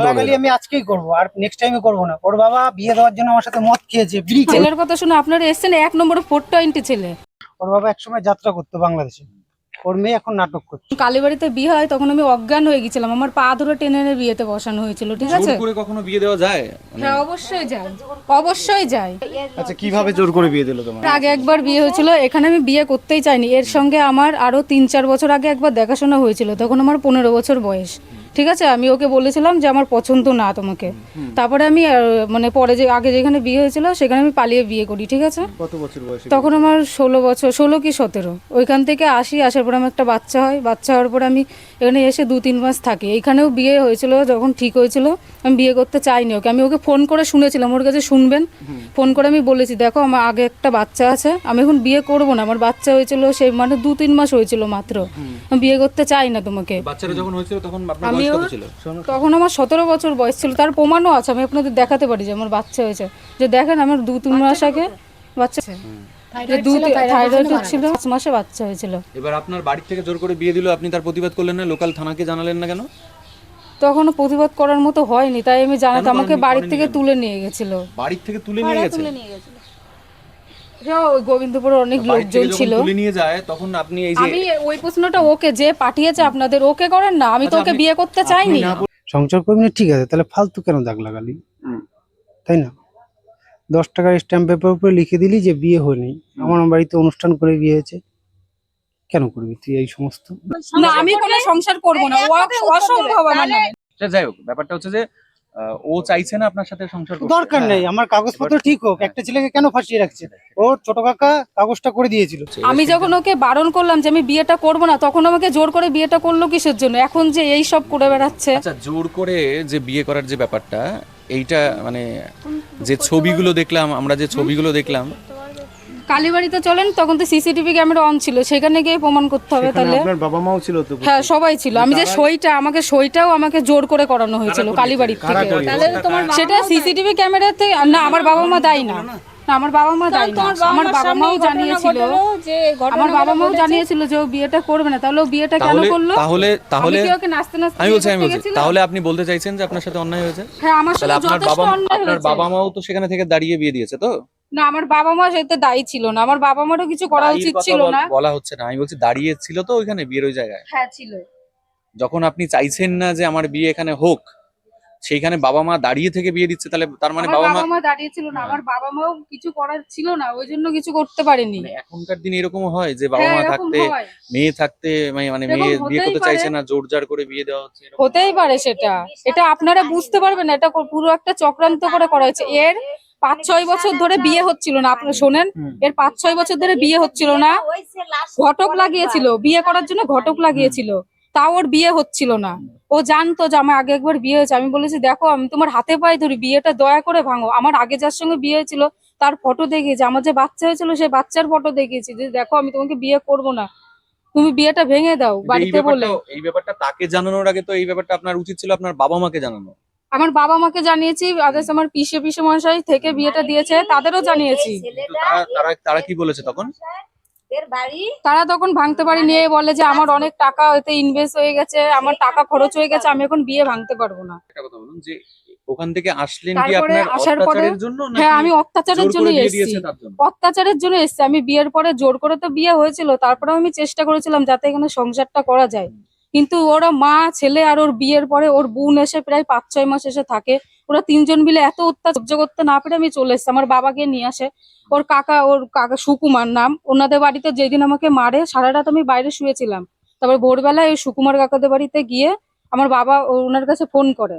গালাগালি আমি আজকেই করব আর নেক্সট টাইমে করব না। ওর বাবা বিয়ে দেওয়ার জন্য আমার সাথে মদ খেয়েছে বিড়ি ছেলের কথা শুনে আপনারা এসছেন এক নম্বরে ফোর টোয়েন্টি ছেলে। ওর বাবা একসময় যাত্রা করতো বাংলাদেশে। ওর মেয়ে এখন নাটক করছে। কালীবাড়িতে বিয়ে হয় তখন আমি অজ্ঞান হয়ে গেছিলাম। আমার পা ধরে টেনে এনে বিয়েতে বসানো হয়েছিল ঠিক আছে? করে কখনো বিয়ে দেওয়া যায়? মানে হ্যাঁ অবশ্যই যাই অবশ্যই যাই আচ্ছা কীভাবে জোর করে বিয়ে দিল তোমার? আগে একবার বিয়ে হয়েছিল এখানে আমি বিয়ে করতেই চাইনি। এর সঙ্গে আমার আরও তিন চার বছর আগে একবার দেখাশোনা হয়েছিল তখন আমার পনেরো বছর বয়স। ঠিক আছে আমি ওকে বলেছিলাম যে আমার পছন্দ না তোমাকে। তারপরে আমি মানে পরে যে আগে যেখানে বিয়ে হয়েছিল সেখানে আমি পালিয়ে বিয়ে করি ঠিক আছে? কত বছর বয়সে তখন আমার ষোলো বছর ষোলো কি সতেরো। ওইখান থেকে আসি আসার পর আমার একটা বাচ্চা হয়। বাচ্চা হওয়ার পর আমি এখানে এসে দু তিন মাস থাকি। এইখানেও বিয়ে হয়েছিল যখন ঠিক হয়েছিল আমি বিয়ে করতে চাইনি ওকে। আমি ওকে ফোন করে শুনেছিলাম ওর কাছে শুনবেন। ফোন করে আমি বলেছি দেখো আমার আগে একটা বাচ্চা আছে আমি এখন বিয়ে করব না। আমার বাচ্চা হয়েছিল সেই মানে দু তিন মাস হয়েছিল মাত্র। আমি বিয়ে করতে চাই না তোমাকে। বাচ্চারা যখন হয়েছিল তখন তখন আমার সতেরো বছর বয়স ছিল। তার প্রমাণও আছে আমি আপনাদের দেখাতে পারি যে আমার বাচ্চা হয়েছে। যে দেখেন আমার দু তিন মাস আগে বাচ্চা ছিল মাসে বাচ্চা হয়েছিল। এবার আপনার বাড়ি থেকে জোর করে বিয়ে দিল আপনি তার প্রতিবাদ করলেন না? লোকাল থানাকে জানালেন না কেন? প্রতিবাদ করার মতো হয়নি তাই আমি জানাতে আমাকে? বাড়ির থেকে তুলে নিয়ে গেছিল। বাড়ির থেকে তুলে নিয়ে গেছে? গোবিন্দপুরে অনেক লোকজন ছিল। তুলে নিয়ে যায় তখন আপনি এই যে আমি ওই প্রশ্নটা ওকে যে পাঠিয়েছে আপনাদের ওকে করেন না? আমি তো আচ্ছা, ওকে বিয়ে করতে চাইনি। সংসার করবি না? ঠিক আছে তাহলে ফালতু কেন দাগ লাগালি? তাই না? দশ টাকার স্ট্যাম্প পেপার উপরে লিখে দিলি যে বিয়ে হয়নি। আমার বাড়িতে অনুষ্ঠান করে বিয়ে হয়েছে। কেন করবি তুই এই সমস্ত? না আমি কোনো সংসার করব না। অসম্ভব আমার যাই হোক ব্যাপারটা হচ্ছে যে ও চাইছে না আপনার সাথে সংসার দরকার নেই আমার কাগজপত্র ঠিক হোক একটা ছেলেকে কেন ফাঁসিয়ে রাখছে? ওর ছোট কাকা কাগজটা করে দিয়েছিল। আমি যখন ওকে বারণ করলাম যে আমি বিয়েটা করব না তখন আমাকে জোর করে বিয়েটা করল কিসের জন্য? এখন যে এই সব করে বেড়াচ্ছে। আচ্ছা জোর করে যে বিয়ে করার যে ব্যাপারটা এইটা মানে যে ছবিগুলো দেখলাম আমরা যে ছবিগুলো দেখলাম কালীবাড়িতে চলেন তখন তো সিসিটিভি ক্যামেরা অন ছিল সেখানে গিয়ে প্রমাণ করতে হবে তাহলে। আপনার বাবা মাও ছিল তো হ্যাঁ সবাই ছিল। আমি যে সইটা আমাকে সইটাও আমাকে জোর করে করানো হয়েছিল কালীবাড়ির থেকে। তাহলে তোমার সেটা সিসিটিভি ক্যামেরাতে না আমার বাবা মা দায়ী না। না, আমার বাবা মা দায়ী না। আমার বাবা মাও জানিয়েছিল। আমার বাবা মাও জানিয়েছিল যে ও বিয়েটা করবে না। তাহলে ও বিয়েটা কেন করল? তাহলে তাহলে ওকে নাচতে নাচতে আমি বলছি আমি বলছি তাহলে আপনি বলতে চাইছেন যে আপনার সাথে অন্যায় হয়েছে? হ্যাঁ আমার সাথে আপনার বাবা আপনার বাবা মাও তো সেখানে থেকে দাঁড়িয়ে বিয়ে দিয়েছে তো? না আমার বাবা মা সেতে দায়ী ছিল না। আমার বাবা মারও কিছু করা উচিত কথা ছিল বল- না। বলা হচ্ছে না। আমি বলছি দাঁড়িয়ে ছিল তো ওইখানে বিয়ের ওই জায়গায়? হ্যাঁ ছিল। যখন আপনি চাইছেন না যে আমার বিয়ে এখানে হোক সেইখানে বাবা মা দাঁড়িয়ে থেকে বিয়ে দিচ্ছে তাহলে তার মানে আমার বাবা মা বাবা মা দাঁড়িয়ে ছিল না। আমার বাবা মাও কিছু করার ছিল না ওই জন্য কিছু করতে পারেনি। মানে এখনকার দিনে এরকম হয় যে বাবা হ্যাঁ, মা এরকম থাকতে হয়। মেয়ে থাকতে মানে মানে এরকম মেয়ে বিয়ে হতেই করতে চাইছে না জোর জার করে বিয়ে দেওয়া হচ্ছে এরকম। হতেই পারে সেটা। এটা আপনারা বুঝতে পারবেন না এটা কো- পুরো একটা চক্রান্ত করে করা হয়েছে। এর পাঁচ ছয় বছর ধরে বিয়ে হচ্ছিল না আপনারা শোনেন। এর পাঁচ ছয় বছর ধরে বিয়ে হচ্ছিল না। ঘটক লাগিয়েছিল। বিয়ে করার জন্য ঘটক লাগিয়েছিল। তাও ওর বিয়ে হচ্ছিল না। ও জানতো যে আমার আগে একবার বিয়ে হয়েছে। আমি বলেছি দেখো আমি তোমার হাতে পায়ে ধরি বিয়েটা দয়া করে ভাঙো। আমার আগে যার সঙ্গে বিয়ে হয়েছিল তার ফটো দেখিয়েছি। আমার যে বাচ্চা হয়েছিল সেই বাচ্চার ফটো দেখিয়েছি। যে দেখো আমি তোমাকে বিয়ে করব না। তুমি বিয়েটা ভেঙে দাও বাড়িতে বলে। এই ব্যাপারটা তাকে জানানোর আগে তো এই ব্যাপারটা আপনার উচিত ছিল আপনার বাবা মাকে জানানো। আমার বাবা মাকে জানিয়েছি আদার্স আমার পিসে পিসে মশাই থেকে বিয়েটা দিয়েছে তাদেরও জানিয়েছি। তারা কি বলেছে তখন? তারা তখন ভাঙতে পারি নিয়ে বলে যে আমার অনেক টাকা এতে ইনভেস্ট হয়ে গেছে আমার টাকা খরচ হয়ে গেছে আমি এখন বিয়ে ভাঙতে পারব না। একটা কথা বলুন যে ওখান থেকে আসলেন কি তারপরে আপনার আসার পরে- অত্যাচারের জন্য হ্যাঁ আমি অত্যাচারের জন্য এসেছি। অত্যাচারের জন্য এসেছি। আমি বিয়ের পরে জোর করে তো বিয়ে হয়েছিল তারপরে আমি চেষ্টা করেছিলাম যাতে এখানে সংসারটা করা যায়। কিন্তু ওরা মা ছেলে আর ওর বিয়ের পরে ওর বোন এসে প্রায় পাঁচ ছয় মাস এসে থাকে। ওরা তিনজন মিলে এত অত্যাচার সহ্য করতে না পেরে আমি চলে এসেছি। আমার বাবাকে নিয়ে আসে। ওর কাকা ওর কাকা সুকুমার নাম। ওনাদের বাড়িতে যেদিন আমাকে মারে সারা রাত আমি বাইরে শুয়েছিলাম। তারপর ভোরবেলায় ওই সুকুমার কাকাদের বাড়িতে গিয়ে আমার বাবা ওনার কাছে ফোন করে।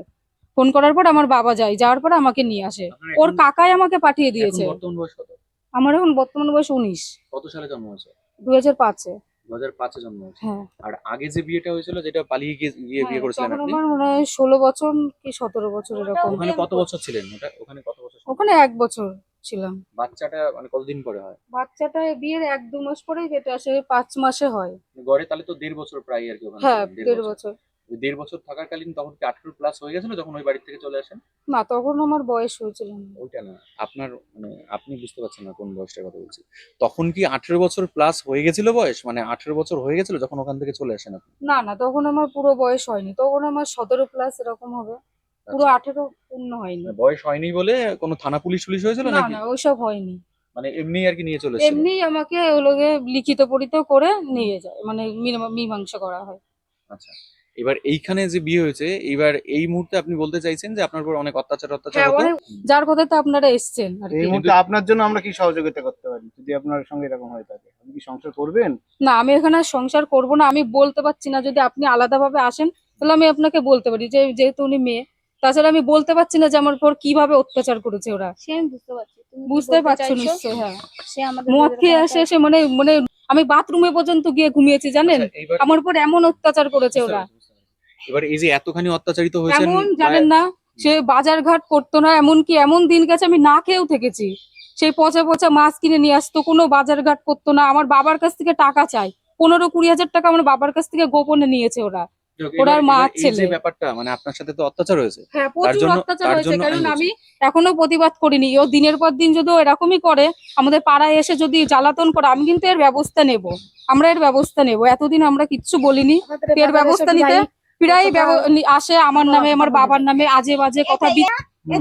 ফোন করার পর আমার বাবা যায়। যাওয়ার পরে আমাকে নিয়ে আসে। ওর কাকাই আমাকে পাঠিয়ে দিয়েছে। আমার এখন বর্তমান বয়স উনিশ। কত সালে জন্ম হয়েছে? দু হাজার পাঁচে। দু হাজার পাঁচে জন্ম হয়েছে। হ্যাঁ। আর আগে যে বিয়েটা হয়েছিল যেটা পালিয়ে গিয়ে গিয়ে বিয়ে করেছিলেন তখন আপনি? আমার মনে হয় ষোলো বছর কি সতেরো বছর এরকম। ওখানে কত বছর ছিলেন? ওটা ওখানে কত বছর ছিলেন? ওখানে এক বছর ছিলাম। বাচ্চাটা মানে কতদিন পরে হয়? বাচ্চাটা বিয়ের এক দু মাস পরেই যেটা আসে পাঁচ মাসে হয়। গড়ে তাহলে তো দেড় বছর প্রায় আর কি ওখানে হ্যাঁ ছিলেন, দেড় বছর। দেড় বছর থাকাকালীন তখন কি আঠারো প্লাস হয়ে গেছিল যখন ওই বাড়ি থেকে চলে আসেন? না তখন আমার বয়স হয়েছিল না। ওইটা না আপনার মানে আপনি বুঝতে পারছেন না কোন বয়সটার কথা বলছি। তখন কি আঠেরো বছর প্লাস হয়ে গেছিল বয়স? মানে আঠেরো বছর হয়ে গেছিল যখন ওখান থেকে চলে আসেন আপনি? না না তখন আমার পুরো বয়স হয়নি। তখন আমার সতেরো প্লাস এরকম হবে। পুরো আঠেরো পূর্ণ হয়নি। মানে বয়স হয়নি বলে কোনো থানা পুলিশ পুলিশ হয়েছিল না না ওইসব হয়নি। মানে এমনি আর কি নিয়ে চলে এমনি আমাকে ওগুলোকে লিখিত পরিত করে নিয়ে যায় মানে মীমা- মীমাংসা করা হয়। আচ্ছা। এবার এইখানে যে বিয়ে হয়েছে এবার এই মুহূর্তে আপনি বলতে চাইছেন যে আপনার উপর অনেক অত্যাচার অত্যাচার হ্যাঁ, হতো? যার কথা তো আপনারা এসছেন আর এই মুহূর্তে আপনার জন্য আমরা কি সহযোগিতা করতে পারি? যদি আপনার সঙ্গে এরকম হয়ে থাকে আপনি কি সংসার করবেন? না আমি এখানে আর সংসার করব না। আমি বলতে পারছি না যদি আপনি আলাদাভাবে আসেন তাহলে আমি আপনাকে বলতে পারি যে যেহেতু উনি মেয়ে তাছাড়া আমি বলতে পারছি না যে আমার উপর কীভাবে অত্যাচার করেছে ওরা। সে আমি বুঝতে পারছি। বুঝতে পারছ নিশ্চয় হ্যাঁ। সে আমাদের মদ খেয়ে কোনো এসে এসে মানে মানে আমি বাথরুমে পর্যন্ত গিয়ে ঘুমিয়েছি জানেন? আচ্ছা, আমার উপর এমন অত্যাচার করেছে ওরা। এবার এই যে এতখানি অত্যাচারিত হয়েছেন এমন জানেন না সে বাজার ঘাট করতো না এমনকি এমন দিন গেছে আমি না খেয়েও থেকেছি। সেই পচা পচা মাছ কিনে নিয়ে আসতো কোনো বাজার ঘাট করতো না আমার বাবার কাছ থেকে টাকা চাই। পনেরো কুড়ি হাজার টাকা আমার বাবার কাছ থেকে গোপনে নিয়েছে ওরা। মা ছেলে। ব্যাপারটা মানে আপনার সাথে তো অত্যাচার হয়েছে। হ্যাঁ প্রচুর অত্যাচার হয়েছে কারণ আমি এখনও প্রতিবাদ করিনি। ও দিনের পর দিন যদি এরকমই করে আমাদের পাড়ায় এসে যদি জ্বালাতন করে আমি কিন্তু এর ব্যবস্থা নেব। আমরা এর ব্যবস্থা নেব। এতদিন আমরা কিচ্ছু বলিনি। এর ব্যবস্থা নিতে। প্রায় আসে আমার নামে আমার বাবার নামে আজে বাজে কথা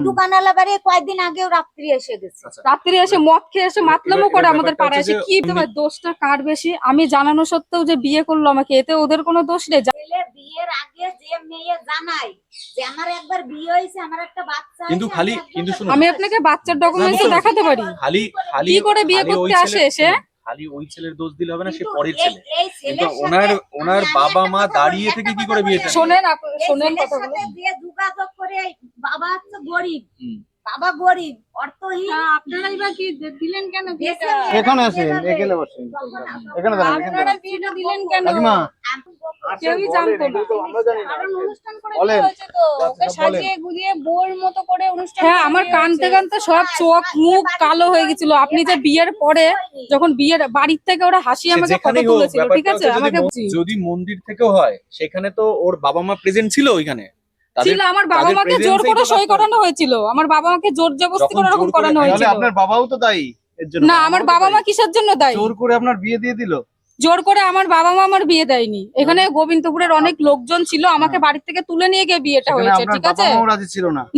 দোকানওয়ালা বাড়ি কয়েকদিন আগেও রাত্রি এসে গেছে। রাত্রি এসে মদ খেয়ে এসে মাতলামো করে আমাদের পাড়ায় এসে কি দোষটা কার বেশি? আমি জানানো সত্ত্বেও যে বিয়ে করল আমাকে এতে ওদের কোনো দোষ নেই। বিয়ের আগে যে মেয়ে জানায় যে আমার একবার বিয়ে হয়েছে আমার একটা বাচ্চা কিন্তু খালি আমি কিন্তু আমি আপনাকে বাচ্চার ডকুমেন্টস দেখাতে পারি। খালি খালি কি করে বিয়ে করতে আসে এসে? খালি ওই ছেলের দোষ দিলে হবে না সে পরের ছেলে। কিন্তু ওনার ওনার বাবা মা দাঁড়িয়ে থেকে কি করে বিয়ে শোনেন শোনেন কথা বলে। বিয়ে করে বাবা তো গরিব। বাবা গরিব অর্থহীন। আপনারাই বা কি দিলেন কেন এখানে আসেন এখানে বসেন। এখানে দাঁড়ান এখানে দাঁড়ান। বিয়েটা দিলেন কেন? কাকিমা কেউই জানতো না। আমরা জানি না কারণ অনুষ্ঠান করে হয়েছে তো? ওকে আচ্ছা, সাজিয়ে গুজিয়ে বোর মতো করে অনুষ্ঠান হ্যাঁ আমার কানতে কানতে সব চোখ মুখ কালো হয়ে গেছিল। আপনি যে বিয়ের পরে যখন বিয়ের বাড়ির থেকে ওরা হাসি আমাকে ফটো তুলেছিল ঠিক আছে? যদি আমাকে যদি মন্দির থেকেও হয় সেখানে তো ওর বাবা মা প্রেজেন্ট ছিল ওইখানে। ছিল আমার বাবা মাকে জোর করে সই করানো হয়েছিল। আমার বাবা মাকে জোর জবরদস্তি করে করে করানো হয়েছিল। আপনার বাবাও তো দায়ী না আমার বাবা মা কিসের জন্য দায়ী? জোর করে আপনার বিয়ে দিয়ে দিল? জোর করে আমার বাবা মা আমার বিয়ে দেয়নি। এখানে গোবিন্দপুরের অনেক লোকজন ছিল আমাকে হ্যাঁ। বাড়ির থেকে তুলে নিয়ে গিয়ে বিয়েটা হয়েছে ঠিক আছে?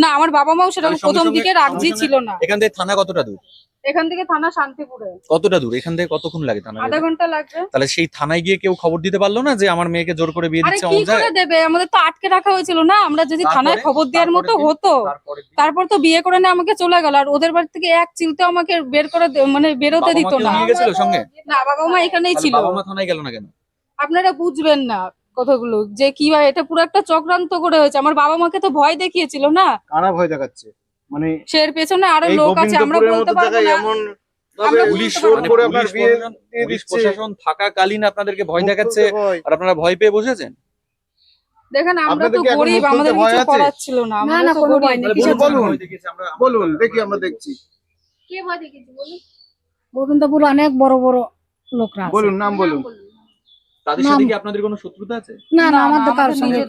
না। আমার বাবা মাও সেরকম প্রথম দিকে রাজি ছিল না। এখান থেকে থানা কতটা দূর? এখান থেকে থানা শান্তিপুরে। কতটা দূর? এখান থেকে কতক্ষণ লাগে থানা আধা ঘণ্টা লাগবে। তাহলে সেই থানায় গিয়ে কেউ খবর দিতে পারল না যে আমার মেয়েকে জোর করে বিয়ে আরে দিচ্ছে কি করে দেবে? আমাদের তো আটকে রাখা হয়েছিল না। আমরা যদি থানায় খবর দেওয়ার মতো হতো তারপর তো বিয়ে করে না আমাকে চলে গেল। আর ওদের বাড়ি থেকে এক চিলতেও আমাকে বের করে মানে বেরোতে দিত না। নিয়ে গেছিল সঙ্গে? না বাবা মা এখানেই ছিল। বাবা মা থানায় গেল না কেন? আপনারা বুঝবেন না কথাগুলো। যে কীভাবে এটা পুরো একটা চক্রান্ত করে হয়েছে। আমার বাবা মাকে তো ভয় দেখিয়েছিল না? কারা ভয় দেখাচ্ছে? মানে সে এর পেছনে আরও লোক আছে আমরা বলতে পারব না। এমন পুলিশ বলতে জোর পারব মানে করে আপনার বিয়ে পুলিশ প্রশাসন থাকাকালীন আপনাদেরকে ভয় দেখাচ্ছে। আর আপনারা ভয় পেয়ে বসেছেন? দেখেন আমরা তো গরিব আমাদের কিছু করার ছিল না না, না, কোনো ভয় নেই। তাহলে বলুন, বলুন? ভয় দেখিয়েছে, আমরা- আমরা- বলুন দেখি আমরা দেখছি। কে ভয় দেখেছে বলুন? গোবিন্দপুর অনেক বড় বড় লোকরা বলুন নাম বলুন। তাদের সাথে কি আপনাদের কোনো শত্রুতা আছে? না না, আমাদের কারোর সঙ্গে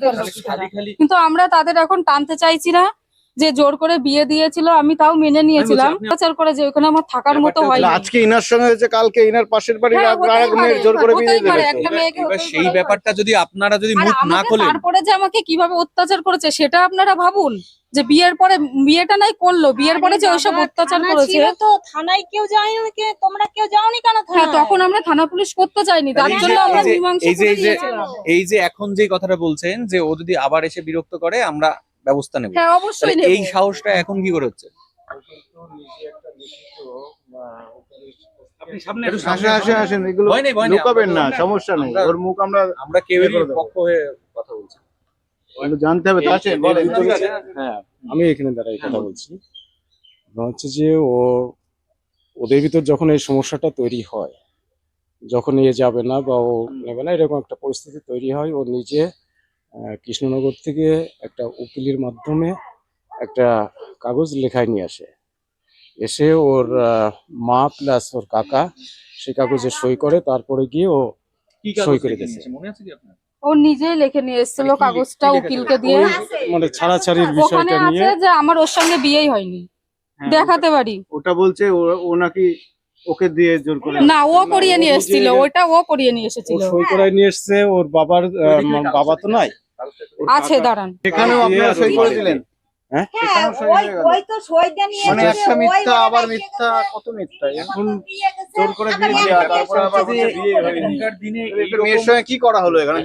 কিন্তু আমরা তাদের এখন টানতে চাইছি না। যে জোর করে বিয়ে দিয়েছিল আমি তাও মেনে নিয়েছিলাম। অত্যাচার করে যে ওখানে আমার থাকার মতো হয় হয়নি। আজকে ইনার সঙ্গে হয়েছে কালকে ইনার পাশের বাড়ির হ্যাঁ, আরেক মেয়ে জোর করে বিয়ে হতেই দিয়ে পারে, দিল একটা মেয়েকে এবার হতেই সেই ব্যাপারটা যদি আপনারা যদি মুখ না খোলেন তারপরে যে আমাকে কীভাবে অত্যাচার করেছে সেটা আপনারা ভাবুন। যে বিয়ের পরে বিয়েটা নাই করল বিয়ের পরে যে ওইসব অত্যাচার করেছে। তো থানায় কেউ যায়নি কে তোমরা কেউ যাওনি কেন হ্যাঁ তখন আমরা থানা পুলিশ করতে চাইনি তার জন্য আমরা মীমাংসা এই যে- করে দিয়েছিলাম। এই যে এখন যে কথাটা বলছেন যে ও যদি আবার এসে বিরক্ত করে আমরা ব্যবস্থা নেব। হ্যাঁ অবশ্যই নেব। এই সাহসটা এখন কি করে হচ্ছে? আপনি সামনে একটু সামনে আসেন আসেন আসেন এগুলো ভয় নেই, ভয় নেই, লুকাবেন আমরা না সমস্যা নেই। ওর মুখ আমরা আমরা কেউই করে দেবো। পক্ষ হয়ে কথা বলছি জানতে হবে হ্যাঁ আমি এখানে দাঁড়াই কথা বলছি। হচ্ছে যে ও ওদের ভিতর যখন এই সমস্যাটা তৈরি হয় যখন এ যাবে না বা ও নেবে না এরকম একটা পরিস্থিতি তৈরি হয় ও নিজে কৃষ্ণনগর থেকে একটা উকিলের মাধ্যমে একটা কাগজ লেখায় নিয়ে আসে। এসে ওর আহ, মা প্লাস ওর কাকা সেই কাগজে সই করে তারপরে গিয়ে ও সই করে? মনে আপনার? ও নিজেই লিখে নিয়ে এসেছিল মানে কাগজটা উকিলকে দিয়ে। মানে ছাড়াছাড়ির বিষয়টা নিয়ে। যে আমার ওর সঙ্গে বিয়েই হয়নি। হ্যাঁ, দেখাতে পারি। ওটা বলছে ও- ও নাকি ওকে দিয়ে জোর করে না ও করিয়ে নিয়ে এসেছিল ওটা ও করিয়ে নিয়ে এসেছিল। সই করে নিয়ে এসছে ওর বাবার বাবা তো নাই। আছে দাঁড়ান। আপনারা সই করে দিলেন হ্যাঁ সই হয়ে কি করা হলো এখানে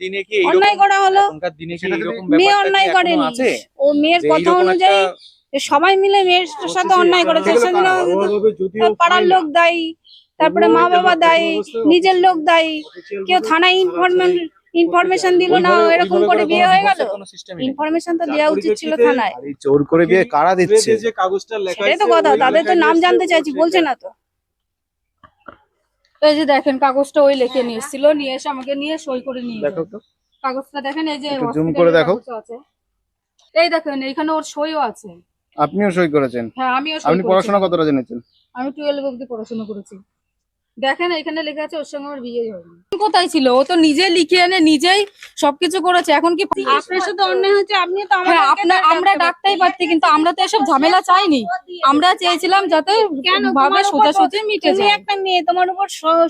দিনে কি অন্যায় করা হলো? দিনে কি মেয়ে অন্যায় করেনি। ও মেয়ের কথা অনুযায়ী সবাই মিলে মেয়ের সাথে অন্যায় করেছে সেজন্য পাড়ার লোক দায়ী তারপরে মা বাবা দায়ী নিজের লোক দায়ী কেউ থানায় ইনফরমেশন ইনফরমেশন দিল না এরকম করে বিয়ে হয়ে গেল। ইনফরমেশন তো দেওয়া উচিত ছিল থানায়। আর জোর করে বিয়ে কারা দিচ্ছে? যে কাগজটা লেখা সেটাই তো কথা তাদের তো নাম জানতে চাইছি বলছে না তো। এই যে দেখেন কাগজটা ওই লিখে নিয়ে এসেছিল নিয়ে এসে আমাকে নিয়ে সই করে নিয়ে দেখো তো। কাগজটা দেখেন এই যে hospital করে দেখো। এই দেখেন এখানে ওর সইও আছে। আপনিও সই করেছেন? হ্যাঁ আমিও সই আপনি পড়াশোনা কতটা জেনেছেন? আমি টুয়েলভ অব্দি পড়াশোনা করেছি। দেখেন এখানে লেখা আছে ওর সঙ্গে আমার বিয়ে হয়নি। কোথায় ছিল? ও তো নিজে লিখে এনে নিজেই সবকিছু করেছে। এখন কি আপনার সাথে অন্যায় হচ্ছে আপনি তো হ্যাঁ আপনার আমরা ডাকতেই পারতি কিন্তু আমরা তো এসব ঝামেলা চাইনি। আমরা চেয়েছিলাম যাতে কেন? ভাবে সোজাসুজি মিটে তুমি যায়। একটা মেয়ে তোমার উপর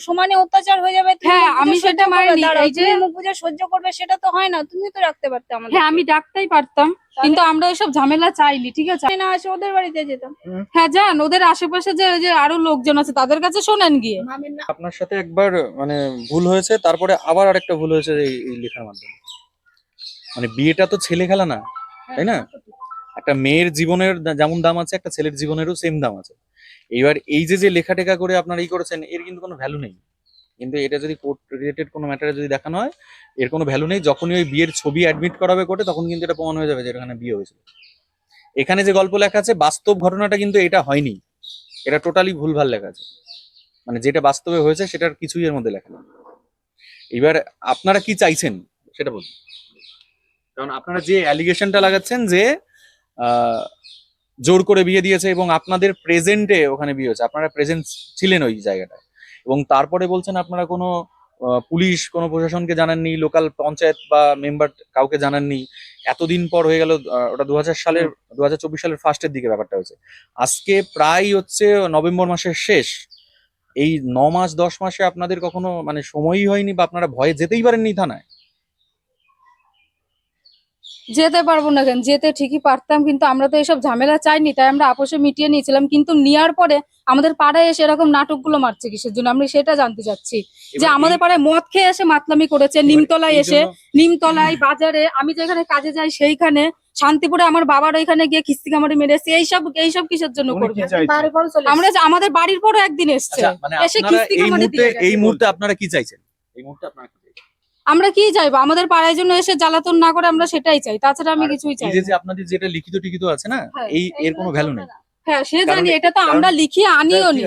সমানে অত্যাচার হয়ে যাবে হ্যাঁ, আমি সেটা মানিনি। এই যে- মুখ বুজে সহ্য করবে সেটা তো হয় না তুমি তো রাখতে পারতে আমাদের হ্যাঁ আমি ডাকতেই পারতাম কিন্তু আমরা এসব ঝামেলা চাইনি ঠিক আছে? না আসে ওদের বাড়িতে যেতাম। হ্যাঁ যান ওদের আশেপাশে যে যে আরও লোকজন আছে তাদের কাছে শোনেন গিয়ে। আপনার সাথে একবার মানে ভুল হয়েছে তারপরে আবার আরেকটা ভুল হয়েছে এই লেখার মাধ্যমে। মানে বিয়েটা তো ছেলে খেলা না তাই না? একটা মেয়ের জীবনের যেমন দাম আছে একটা ছেলের জীবনেরও সেম দাম আছে। এইবার এই যে যে লেখা টেখা করে আপনারা এই করেছেন এর কিন্তু কোনো ভ্যালু নেই। কিন্তু এটা যদি কোর্ট রিলেটেড কোনো ম্যাটারে যদি দেখানো হয় এর কোনো ভ্যালু নেই। যখনই ওই বিয়ের ছবি অ্যাডমিট করা হবে কোর্টে তখন কিন্তু এটা প্রমাণ হয়ে যাবে যে এখানে বিয়ে হয়েছিল। এখানে যে গল্প লেখা আছে বাস্তব ঘটনাটা কিন্তু এটা হয়নি। এটা টোটালি ভুলভাল লেখা আছে। মানে যেটা বাস্তবে হয়েছে সেটার কিছুই এর মধ্যে লেখা এবার আপনারা কি চাইছেন সেটা বলুন। কারণ আপনারা যে অ্যালিগেশনটা লাগাচ্ছেন যে জোর করে বিয়ে দিয়েছে এবং আপনাদের প্রেজেন্টে ওখানে বিয়ে হয়েছে, আপনারা প্রেজেন্ট ছিলেন ওই জায়গাটায়। এবং তারপরে বলছেন আপনারা কোনো পুলিশ, কোনো প্রশাসনকে জানাননি লোকাল পঞ্চায়েত বা মেম্বার কাউকে জানাননি। এতদিন পর হয়ে গেল ওটা দু হাজার সালের দু হাজার চব্বিশ সালের ফার্স্টের দিকে ব্যাপারটা হয়েছে। আজকে প্রায় হচ্ছে নভেম্বর মাসের শেষ এই ন মাস দশ মাসে আপনাদের কখনো মানে সময়ই হয়নি বা আপনারা ভয়ে যেতেই পারেননি থানায়? যেতে পারব না কেন? যেতে ঠিকই পারতাম কিন্তু আমরা তো এসব ঝামেলা চাইনি তাই আমরা আপোষে মিটিয়ে নিয়েছিলাম। কিন্তু নেওয়ার পরে আমাদের পাড়ায় এসে এরকম নাটকগুলো মারছে কিসের জন্য? আমরা সেটা জানতে চাচ্ছি। যে আমাদের পাড়ায় মদ খেয়ে এসে মাতলামি করেছে নিমতলায় এসে নিমতলায় বাজারে আমি যেখানে কাজে যাই সেইখানে শান্তিপুরে আমার বাবার ওইখানে গিয়ে কিস্তি কামারি মেরেছে এইসব এইসব কিসের জন্য করবে? আমরা আমাদের বাড়ির পরও একদিন এসছে। আচ্ছা মানে এসে কিস্তি এই কামারি মুহূর্তে এই মুহূর্তে আপনারা কি চাইছেন? এই মুহূর্তে আপনারা কি চাইছেন? আমরা কি চাইব? আমাদের পাড়ায় জন্য এসে জ্বালাতন না করে আমরা সেটাই চাই। তাছাড়া আমি কিছুই চাই এই যে আপনাদের যেটা লিখিত টিখিত আছে না হ্যাঁ, এই এর কোনো ভ্যালু নেই। হ্যাঁ সে জানি এটা তো আমরা লিখিয়ে আনিও নি।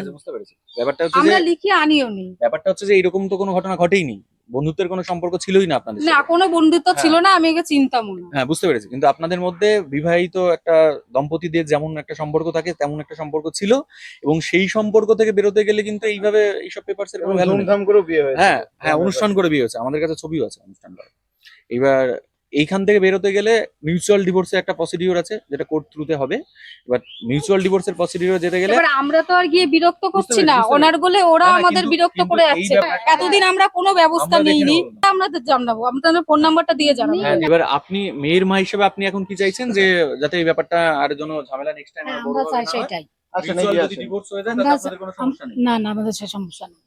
ব্যাপারটা হচ্ছে যে আমরা লিখিয়ে আনিও নি। ব্যাপারটা হচ্ছে যে এরকম তো কোনো ঘটনা ঘটেইনি। বন্ধুত্বের কোনো সম্পর্ক ছিলই না আপনাদের না। কোনো বন্ধুত্ব হ্যাঁ। ছিল না আমি একে চিন্তাম না হ্যাঁ বুঝতে পেরেছি। কিন্তু আপনাদের মধ্যে বিবাহিত একটা দম্পতিদের যেমন একটা সম্পর্ক থাকে তেমন একটা সম্পর্ক ছিল এবং সেই সম্পর্ক থেকে বেরোতে গেলে কিন্তু এইভাবে এইসব পেপার কোনো ভ্যালু করে বিয়ে হয়েছে। হ্যাঁ হ্যাঁ অনুষ্ঠান করে বিয়ে হয়েছে। আমাদের কাছে ছবিও আছে অনুষ্ঠান এবার এইখান থেকে বেরোতে গেলে মিউচুয়াল ডিভোর্সের একটা প্রসিডিওর আছে যেটা কোর্ট থ্রুতে হবে। এবার মিউচুয়াল ডিভোর্সের প্রসিডিওর যেতে গেলে এবার আমরা তো আর গিয়ে বিরক্ত করছি না। ওনার বলে ওরা আমাদের বিরক্ত করে যাচ্ছে। এতদিন আমরা কোনো ব্যবস্থা নিইনি। আমরা তো জানাব। আপনাদের ফোন নাম্বারটা দিয়ে জানাব। হ্যাঁ এবার আপনি মেয়ের মা হিসেবে আপনি এখন কি চাইছেন? যে যাতে এই ব্যাপারটা আর যেন ঝামেলা নেক্সট টাইম আর বড় না হয়? সেটাই। আচ্ছা যদি ডিভোর্স হয়ে যায় তাহলে আপনাদের কোনো সমস্যা নেই। না না আমাদের সে সমস্যা নেই।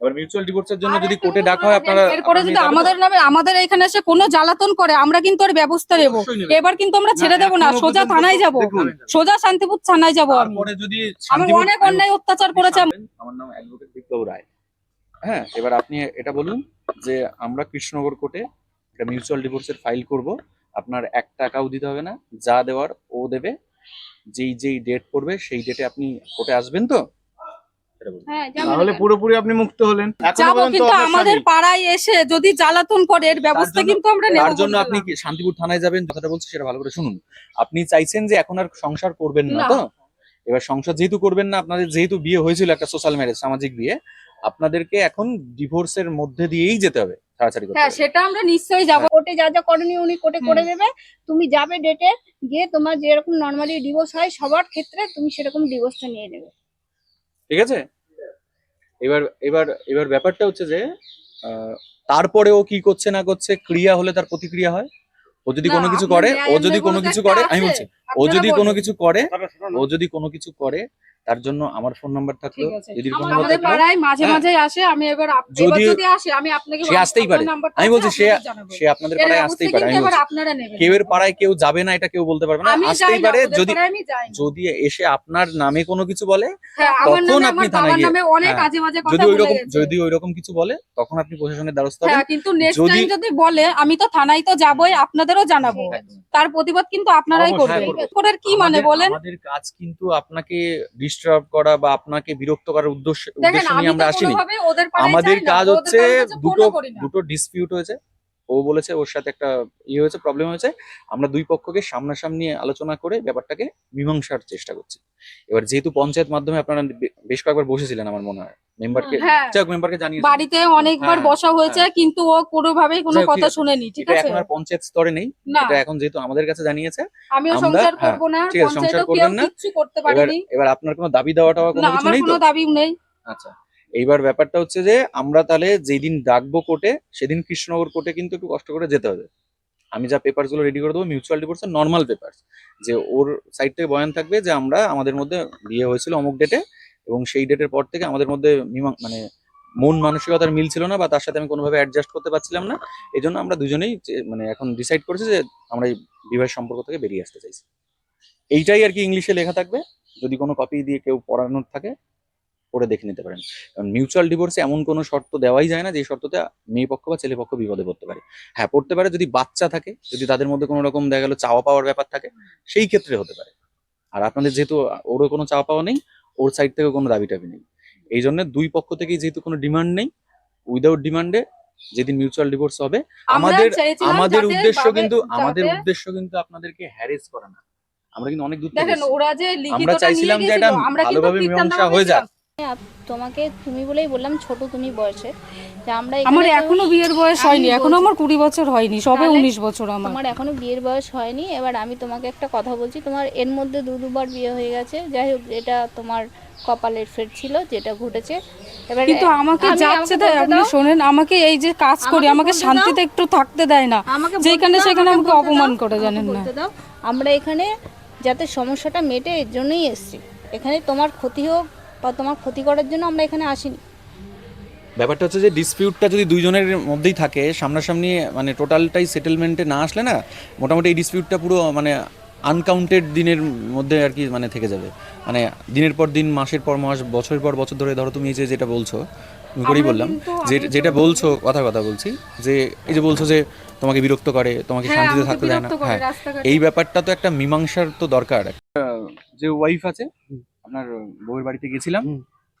এবার মিউচুয়াল ডিভোর্সের জন্য যদি কোর্টে ডাকা হয় আপনারা এরপরে যদি আমাদের নামে আমাদের এখানে এসে কোনো জ্বালাতন করে আমরা কিন্তু ওর ব্যবস্থা নেব। এবার কিন্তু আমরা ছেড়ে দেবো না সোজা থানায় যাব। সোজা শান্তিপুর থানায় যাব আমি। যদি আমি অনেক অন্যায় অত্যাচার করেছে। আমার নাম অ্যাডভোকেট বিপ্লব রায়। হ্যাঁ এবার আপনি এটা বলুন যে আমরা কৃষ্ণনগর কোর্টে একটা মিউচুয়াল ডিভোর্সের ফাইল করব। আপনার এক টাকাও দিতে হবে না যা দেওয়ার ও দেবে। যেই যেই ডেট পড়বে সেই ডেটে আপনি কোর্টে আসবেন তো? তাহলে পুরোপুরি আপনি মুক্ত হলেন। যাব কিন্তু আমাদের পাড়ায় এসে যদি জ্বালাতন করে এর ব্যবস্থা কিন্তু আমরা নেব তার জন্য আপনি কি শান্তিপুর থানায় যাবেন? কথাটা বলছি সেটা ভালো করে শুনুন। আপনি চাইছেন যে এখন আর সংসার করবেন না। তো? এবার সংসার যেহেতু করবেন না আপনাদের যেহেতু বিয়ে হয়েছিল একটা সোশ্যাল ম্যারেজ সামাজিক বিয়ে আপনাদেরকে এখন ডিভোর্সের মধ্যে দিয়েই যেতে হবে করতে হ্যাঁ সেটা আমরা নিশ্চয়ই যাব। কোর্টে যা যা করণীয় উনি কোর্টে করে দেবে। তুমি যাবে ডেটে গিয়ে তোমার যেরকম নর্মালি ডিভোর্স হয় সবার ক্ষেত্রে তুমি সেরকম ডিভোর্সটা নিয়ে নেবে। ঠিক আছে? এবার এবার এবার ব্যাপারটা হচ্ছে যে আহ, তারপরে ও কি করছে না করছে ক্রিয়া হলে তার প্রতিক্রিয়া হয়? ও যদি কোনো কিছু করে ও যদি কোনো কিছু করে আমি বলছি ও যদি কোনো কিছু করে ও যদি কোনো কিছু করে তার জন্য আমার ফোন নাম্বার থাকল দিদির ফোন নাম্বার আমাদের পাড়ায় মাঝে হ্যাঁ। মাঝে আসে আমি এবার যদি- আসে আমি আপনাকে সে আসতেই পারে। আমি বলছি সে- সে আপনাদের পাড়ায় আসতেই পারে। আমি বলছি আপনারা নেবেন। কেউ এর পাড়ায় কেউ যাবে না এটা কেউ বলতে পারবে না আমি আসতেই পারে। যদি আমি যাই যদি এসে আপনার নামে কোনো কিছু বলে হ্যাঁ, আমার তখন নামে আপনি আমার থানায় গিয়ে- নামে অনেক হ্যাঁ, যদি কথা ওই বলে রকম। যদি ওই রকম কিছু বলে তখন আপনি প্রশাসনের দ্বারস্থ হবেন। হ্যাঁ কিন্তু নেক্সট যদি- টাইম যদি বলে আমি তো থানায় তো যাবই আপনাদেরও জানাব। তার প্রতিবাদ কিন্তু আপনারাই করবেন। করব। করার কি মানে বলেন? আমাদের কাজ কিন্তু আপনাকে ডিস্টার্ব করা বা আপনাকে বিরক্ত করার উদ্দেশ্য উদ্দেশ্য নিয়ে আমরা আসিনি। আমাদের কাজ হচ্ছে দুটো। দুটো ডিসপিউট হয়েছে। ও বলেছে ওর সাথে একটা ইয়ে হয়েছে প্রবলেম হয়েছে। আমরা দুই পক্ষকে সামনাসামনি আলোচনা করে ব্যাপারটাকে মীমাংসার চেষ্টা করছি। এবার যেহেতু পঞ্চায়েত মাধ্যমে আপনারা বেশ কয়েকবার বসেছিলেন আমার মনে হয়। মেম্বারকে হ্যাঁ। মেম্বারকে জানিয়ে বাড়িতে অনেকবার হ্যাঁ, বসা হয়েছে কিন্তু ও কোনোভাবেই কোনো কথা শুনেনি ঠিক আছে? এখন আর পঞ্চায়েত স্তরে নেই। এটা এখন যেহেতু আমাদের কাছে জানিয়েছে আমিও সংসার হ্যাঁ, করব না ঠিক আছে, সংসার করবেন না। কিচ্ছু করতে এবার এবার আপনার কোনো দাবি দেওয়াটা কোনো কিছু নেই তো? কোনো দাবি নেই। আচ্ছা। এইবার ব্যাপারটা হচ্ছে যে, আমরা তাহলে যেদিন ডাকবো কোর্টে, সেদিন কৃষ্ণনগর কোর্টে কিন্তু একটু কষ্ট করে যেতে হবে। আমি যা পেপারসগুলো রেডি করে দেবো মিউচুয়াল ডিভোর্সের নর্মাল পেপারস যে ওর সাইড থেকে বয়ান থাকবে যে, আমরা আমাদের মধ্যে বিয়ে হয়েছিল অমুক ডেটে এবং সেই ডেটের পর থেকে আমাদের মধ্যে মানে মন মানসিকতার মিল ছিল না বা তার সাথে আমি কোনোভাবে অ্যাডজাস্ট করতে পারছিলাম না। এই জন্য আমরা দুজনেই মানে এখন ডিসাইড করেছি যে, আমরা এই বিবাহের সম্পর্ক থেকে বেরিয়ে আসতে চাইছি। এইটাই আর কি ইংলিশে লেখা থাকবে। যদি কোনো কপি দিয়ে কেউ পড়ানোর থাকে পড়ে দেখে নিতে পারেন। কারণ মিউচুয়াল ডিভোর্সে এমন কোনো শর্ত দেওয়াই যায় না যে শর্ততে মেয়ে পক্ষ বা ছেলে পক্ষ বিপদে পড়তে পারে। হ্যাঁ পড়তে পারে যদি বাচ্চা থাকে যদি তাদের মধ্যে কোনো রকম দেখা গেল চাওয়া পাওয়ার ব্যাপার থাকে সেই ক্ষেত্রে হতে পারে। আর আপনাদের যেহেতু ওরও কোনো চাওয়া পাওয়া নেই ওর সাইড থেকে কোনো দাবি টাবি নেই। এই জন্য দুই পক্ষ থেকেই যেহেতু কোনো ডিমান্ড নেই উইদাউট ডিমান্ডে যেদিন মিউচুয়াল ডিভোর্স হবে আমাদের আমাদের উদ্দেশ্য কিন্তু আমাদের উদ্দেশ্য কিন্তু আপনাদেরকে হ্যারেস করা না। আমরা কিন্তু অনেক দূর থেকে নিয়ে চাইছিলাম যে এটা আমরা ভালোভাবে মীমাংসা হয়ে যাক। গেছিলাম। তোমাকে তুমি বলেই বললাম ছোট তুমি বয়সে। যে আমরা আমার এখনও বিয়ের বয়স হয়নি এখনও আমার কুড়ি বছর হয়নি সবে উনিশ বছর আমার। তোমার এখনও বিয়ের বয়স হয়নি এবার আমি তোমাকে একটা কথা বলছি তোমার এর মধ্যে দু দুবার বিয়ে হয়ে গেছে যাই হোক এটা তোমার কপালের ফের ছিল যেটা ঘটেছে এবার কিন্তু আমাকে যাচ্ছে আপনি। শোনেন আমাকে এই যে কাজ করি আমাকে শান্তিতে একটু থাকতে দেয় না যেখানে সেখানে আমাকে অপমান করে জানেন না। আমরা এখানে যাতে সমস্যাটা মেটে এর জন্যই এসেছি। এখানে তোমার ক্ষতি হোক বা তোমার ক্ষতি করার জন্য আমরা এখানে আসিনি। ব্যাপারটা হচ্ছে যে ডিসপিউটটা যদি দুইজনের মধ্যেই থাকে সামনাসামনি মানে টোটালটাই সেটেলমেন্টে না আসলে না মোটামুটি এই ডিসপিউটটা পুরো মানে আনকাউন্টেড দিনের মধ্যে আর কি মানে থেকে যাবে। মানে দিনের পর দিন মাসের পর মাস বছরের পর বছর ধরে ধরো তুমি এই যে যেটা বলছো তুমি করেই বললাম যে যেটা বলছো কথা কথা বলছি যে এই যে বলছো যে তোমাকে বিরক্ত করে তোমাকে হ্যাঁ শান্তিতে থাকতে দেয় না হ্যাঁ। এই ব্যাপারটা তো একটা মীমাংসার তো দরকার। যে ওয়াইফ আছে আপনার বউয়ের বাড়িতে গেছিলাম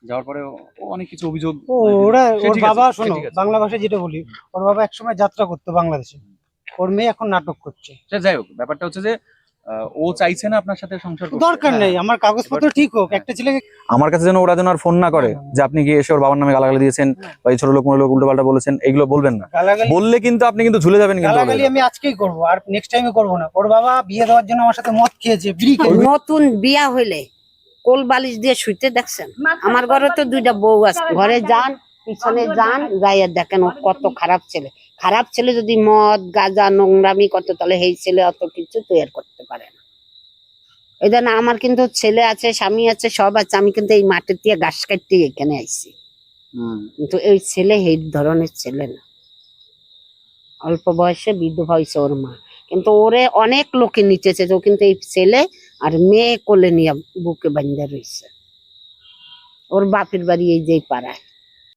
যাওয়ার পরে ও অনেক কিছু অভিযোগ ও মানে ওরা ওর বাবা শোনো বাংলা ভাষায় যেটা বলি ওর বাবা একসময় যাত্রা করতো বাংলাদেশে। ওর মেয়ে এখন নাটক করছে। যাই হোক ব্যাপারটা হচ্ছে যে ও চাইছে না আপনার সাথে সংসার দরকার হ্যাঁ। নেই আমার কাগজপত্র ঠিক হোক একটা ছেলেকে আমার কাছে যেন ওরা যেন আর ফোন না করে হ্যাঁ। যে আপনি গিয়ে এসে ওর বাবার নামে গালাগালি দিয়েছেন বা এই ছোট লোক মোটো লোক উল্টো পাল্টা বলেছেন এগুলো বলবেন না। বললে কিন্তু আপনি কিন্তু ঝুলে যাবেন কিন্তু গালাগালি আমি আজকেই করব আর নেক্সট টাইমে করব না। ওর বাবা বিয়ে দেওয়ার জন্য আমার সাথে মদ খেয়েছে বিড়ি খেয়েছে। নতুন বিয়া হইলে। কোল বালিশ দিয়ে শুইতে দেখছেন? আমার ঘরে তো দুইটা বউ আছে। ঘরে যান পিছনে যান যাইয়া দেখেন ও কত খারাপ ছেলে। খারাপ ছেলে যদি মদ গাঁজা নোংরামি কত তাহলে এই ছেলে অত কিছু তৈরি করতে পারে না। এই জন্য আমার কিন্তু ছেলে আছে স্বামী আছে সব আছে। আমি কিন্তু এই মাঠের দিয়ে ঘাস কাটতে এখানে আইছি। কিন্তু এই ছেলে এই ধরনের ছেলে না। অল্প বয়সে বিধবা হয়েছে ওর মা। কিন্তু ওরে অনেক লোকে নিচেছে তো কিন্তু এই ছেলে আর মেয়ে কোলে নিয়ে বুকে বান্ধা রয়েছে ওর বাপের বাড়ি এই যে পাড়ায়